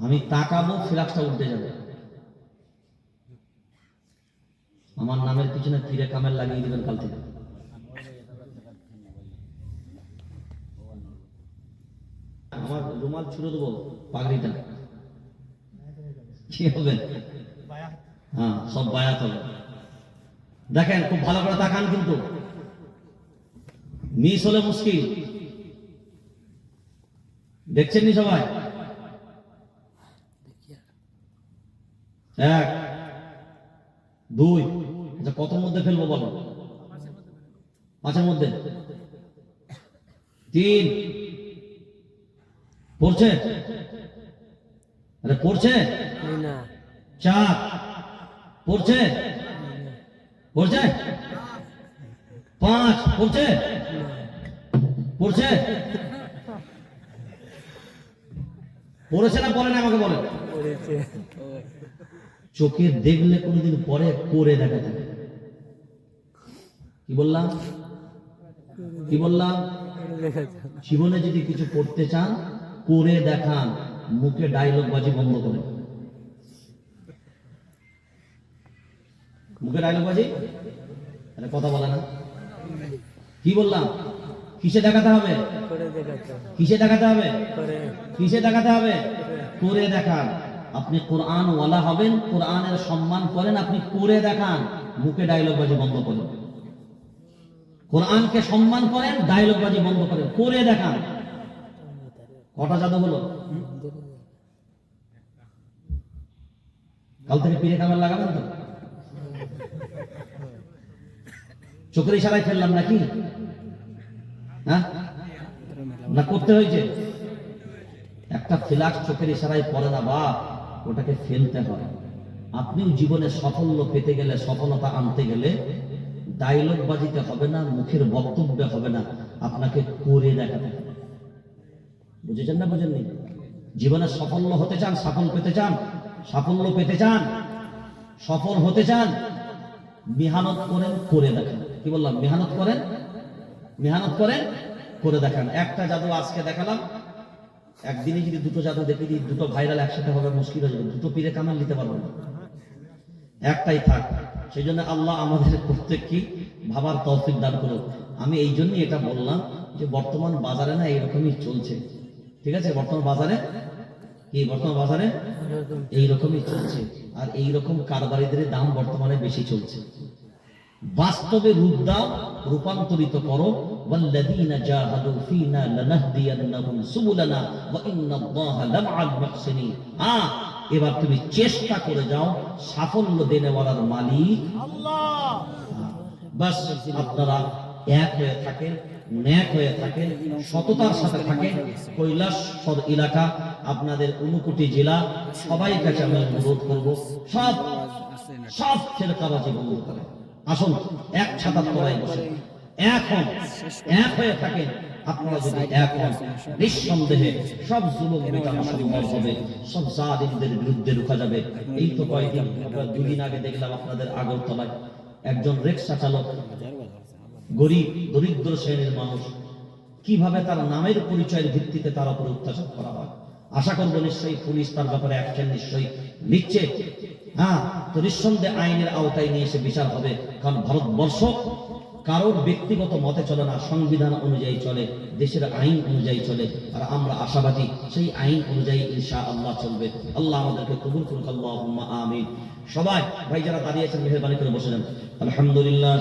আমি তাকাবো, ফ্লাক্সটা উল্টে যাবে। আমার নামের পিছনে ফিরে কামেল লাগিয়ে দিবেন কাল থেকে। আমার রুমাল ছুড়ে দেবো, পাগড়িটা। কি হবে? হ্যাঁ সব বায়াত হবে। দেখেন, খুব ভালো করে তাকান কিন্তু। মিস হলে মুশকিল। দেখছেন নি সবাই? এক দুই আচ্ছা কত মধ্যে ফেলব বলো? পাঁচের মধ্যে। তিন। পড়ছে? আরে পড়ছে? চার। পড়ছে? পড়ছে? পাঁচ। পড়ছে? পড়ছে? পড়েছে না পড়ে না আমাকে বলে? চোখে দেখলে কোনোদিন পরে করে দেখা যাবে। কি বললাম? কি বললাম? জীবনে যদি কিছু করতে চান করে দেখান মুখে ডায়লগ বাজি বন্ধ করে। মুখে ডায়লগ বাজি? আরে কথা বলে না। কি বললাম? কিসে দেখাতে হবে? করে দেখাতে হবে। কিসে দেখাতে হবে? কিসে দেখাতে হবে? করে দেখান। আপনি কোরআন ওয়ালা হবেন, কোরআনের সম্মান করেন, আপনি করে দেখান মুখে ডায়লগ বাজি বন্ধ করেন। কোরআনকে সম্মান করেন ডায়লগ বাজি বন্ধ করেন, করে দেখান। কটা জাদু হলো? কাল থেকে পিড়ে কামের লাগাবেন তো? চোখের ইশারায় ফেললাম নাকি? হ্যাঁ? না, করতে হয়েছে। একটা ফ্লাক্স চোখের ইশারায় পড়ে না বা ওটাকে ফেলতে হয়। আপনিও জীবনে সাফল্য পেতে গেলে, সফলতা আনতে গেলে ডায়লগ বাজিতে হবে না, মুখের বক্তব্যে হবে না, আপনাকে করে দেখাতে হবে। বুঝেছেন না বুঝেননি? জীবনে সাফল্য হতে চান সাফল পেতে চান, সাফল্য পেতে চান, সফল হতে চান, মেহানত করেন, করে দেখান। কি বললাম? মেহানত করেন? মেহানত করেন, করে দেখান। একটা জাদু আজকে দেখালাম একদিনে যদি দুটো জাদু দেখে দিই দুটো ভাইরাল একসাথে হবে মুশকিল হয়ে যাবে। দুটো পীরে কামাল নিতে পারব না। একটাই থাক সেই জন্য আল্লাহ আমাদের প্রত্যেক কি ভাবার তৌফিক দান করুক। আমি এই জন্যই এটা বললাম যে বর্তমান বাজারে না এইরকমই চলছে। ঠিক আছে? বর্তমান বাজারে? কি, বর্তমান বাজারে? এইরকমই চলছে। আর এইরকম কারবারিদের দাম বর্তমানে বেশি চলছে। বাস্তবে রূপ দাও, রূপান্তরিত করো والذين جاهدوا فينا لنهدينهم سبلنا وان الله لمع المحسنين হ্যাঁ এবার তুমি চেষ্টা করে যাও সাফল্য দেনেওয়ালার মালিক আল্লাহ বাস আপনারা এক হয়ে থাকেন ন্যাক হয়ে থাকেন সততার সাথে থাকেন কৈলাসর এলাকা আপনাদের অনুকুটি জেলা সবাই কাছে আমি অনুরোধ করব সব সব ফেরকাবাজি বন্ধ করে আসুন এক ছাতার তলায় বসে এক হন এক হয়ে থাকেন আপনারা যদি এক হন নিঃসন্দেহে সব জুলুম মেটানো সম্ভব হবে সব জালিমদের বিরুদ্ধে রুখা যাবে। এই তো কয়েকদিন দুদিন আগে দেখলাম আপনাদের আগরতলায় একজন রিক্সা চালক গরিব দরিদ্র শ্রেণির মানুষ কীভাবে তার নামের পরিচয়ের ভিত্তিতে তার উপর অত্যাচার করা হয়? আশা করব নিশ্চয়ই পুলিশ তার ব্যাপারে অ্যাকশন নিশ্চয়ই নিচ্ছে। হ্যাঁ তো নিঃসন্দেহে আইনের আওতায় নিয়ে এসে বিচার হবে কারণ ভারতবর্ষ কারোর ব্যক্তিগত মতে চলে না, সংবিধান অনুযায়ী চলে, দেশের আইন অনুযায়ী চলে, আর আমরা আশাবাদী সেই আইন অনুযায়ী ইনশা আল্লাহ চলবে। আল্লাহ আমাদেরকে কবুল করুক আল্লাহ আমিন। সবাই, ভাই যারা দাঁড়িয়েছেন মেহরবানি করে বসে যান। আলহামদুলিল্লাহ